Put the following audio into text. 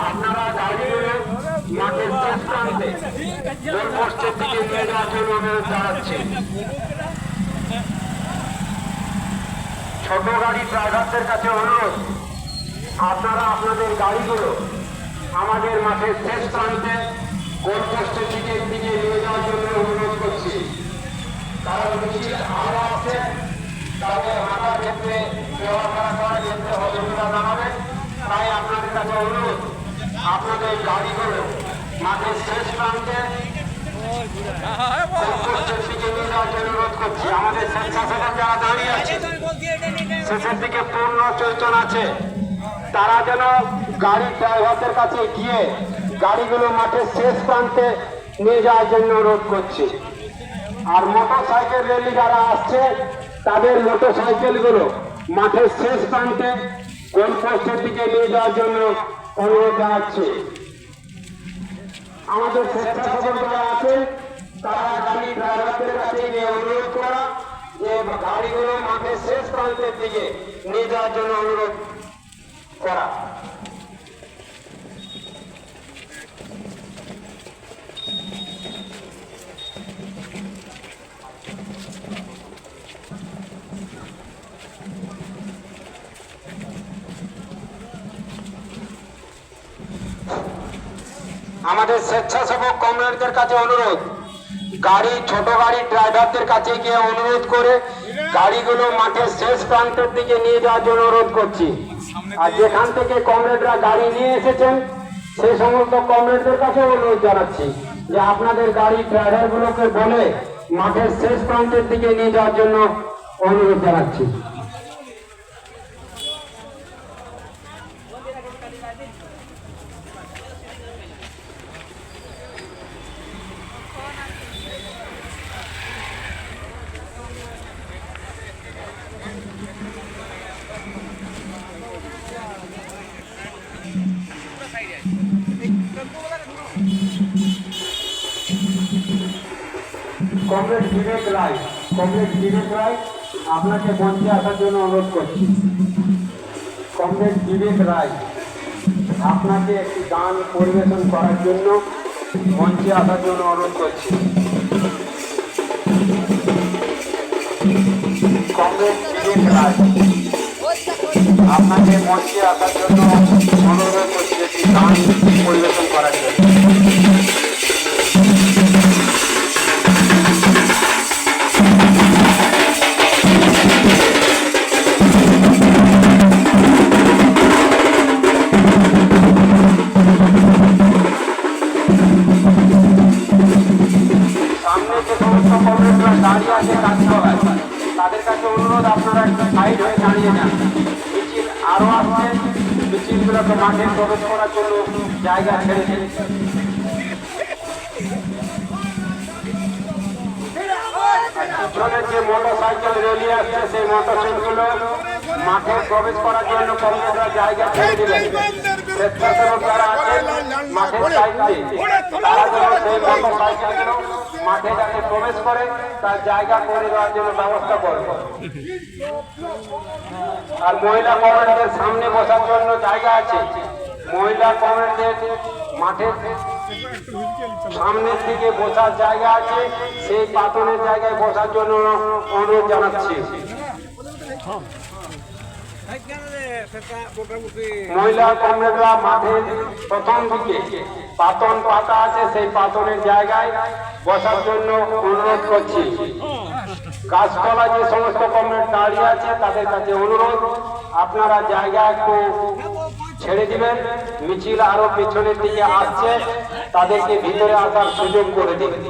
আপনারা গাড়িগুলো মাঠের শেষ প্রান্তে গোলপোস্টের দিকে নিয়ে যাওয়ার জন্য ছোট গাড়ি ড্রাইভারদের কাছে অনুরোধ আপনারা আপনাদের গাড়িগুলো আমাদের মাঠের শেষ প্রান্তে গোলপোস্টের দিকে দিকে নিয়ে যাওয়ার জন্য অনুরোধ করছি কারণ মিছিল আরও আছে তাদের হাঁটার ক্ষেত্রে চলাফেরা করার ক্ষেত্রে না হবে তাই আপনাদের কাছে অনুরোধ, আপনাদের গাড়িগুলো মাঠের শেষ প্রান্তে শেষের দিকে আছে, তারা যেন গাড়ির ড্রাইভারদের কাছে গিয়ে গাড়িগুলো মাঠের শেষ প্রান্তে নিয়ে যাওয়ার জন্য অনুরোধ করছি। আর মোটর সাইকেল র্যালি যারা আসছে, তাদের মোটর সাইকেলগুলো মাঠের শেষ প্রান্তে গোলপোস্টের দিকে নিয়ে যাওয়ার জন্য অনুরোধ আছে আমাদের স্বেচ্ছাসেবক যারা আছেন তারা গাড়ি ড্রাইভারদের কাছে নিয়ে অনুরোধ করা যে গাড়িগুলো মাঠের শেষ প্রান্তের দিকে নিয়ে যাওয়ার জন্য অনুরোধ করা। আমাদের স্বেচ্ছাসেবক কমরেডদের কাছে অনুরোধ। গাড়ি, ছোট গাড়ি ড্রাইভারদের কাছে গিয়ে অনুরোধ করে গাড়িগুলো মাঠের শেষ প্রান্তের দিকে নিয়ে যাওয়ার জন্য অনুরোধ করছি। আর যেখান থেকে কমরেডরা গাড়ি নিয়ে এসেছেন সেই সমস্ত কমরেডদের কাছে অনুরোধ জানাচ্ছি যে আপনাদের গাড়ি ড্রাইভারগুলোকে বলে মাঠের শেষ প্রান্তের দিকে নিয়ে যাওয়ার জন্য অনুরোধ জানাচ্ছি। কমরেড বিবেক রায় কমরেড বিবেক রায়, আপনাকে মঞ্চে আসার জন্য অনুরোধ করছি। কমরেড বিবেক রায়, আপনাকে একটি গান পরিবেশন করার জন্য মঞ্চে আসার জন্য অনুরোধ করছি। কমরেড বিবেক রায়, আপনাকে মঞ্চে আসার জন্য অনুরোধ করছি একটি গান পরিবেশন করার জন্য। কমরেডরা দাঁড়িয়ে আছে গাছতলায় তাদের কাছে অনুরোধ আপনারা একটু সাইড হয়ে দাঁড়িয়ে যান। মিছিল আরও আসছে। মিছিলগুলোকে মাঠে প্রবেশ করার জন্য জায়গা ছেড়ে পিছনের যে মোটর সাইকেল রেলি আসছে সেই মোটর সাইকেলগুলো মাঠে প্রবেশ করার জন্য কমরেডরা জায়গা ছেড়ে দিলেন স্বেচ্ছাসেবক যারা আছেন মাঠে যাতে প্রবেশ করে তার জায়গা করে দেওয়ার জন্য ব্যবস্থা করবে। আর মহিলা কমেন্টের সামনে বসার জন্য জায়গা আছে। মহিলা কমেন্টের মাঠের সামনের দিকে বসার জায়গা আছে। সেই পাতনের জায়গায় বসার জন্য অনুরোধ জানাচ্ছি। মহিলা কমরেডরা মাঠের প্রথম দিকে পাতন পাতা আছে, সেই পাতনের জায়গায় বসার জন্য অনুরোধ করছি। গাছতলা যে সমস্ত কমরেড দাঁড়িয়ে আছে, তাদের কাছে অনুরোধ, আপনারা জায়গা একটু ছেড়ে দিবেন, মিছিল আরও পেছনের দিকে আসছে, তাদেরকে ভিতরে আসার সুযোগ করে দিবেন।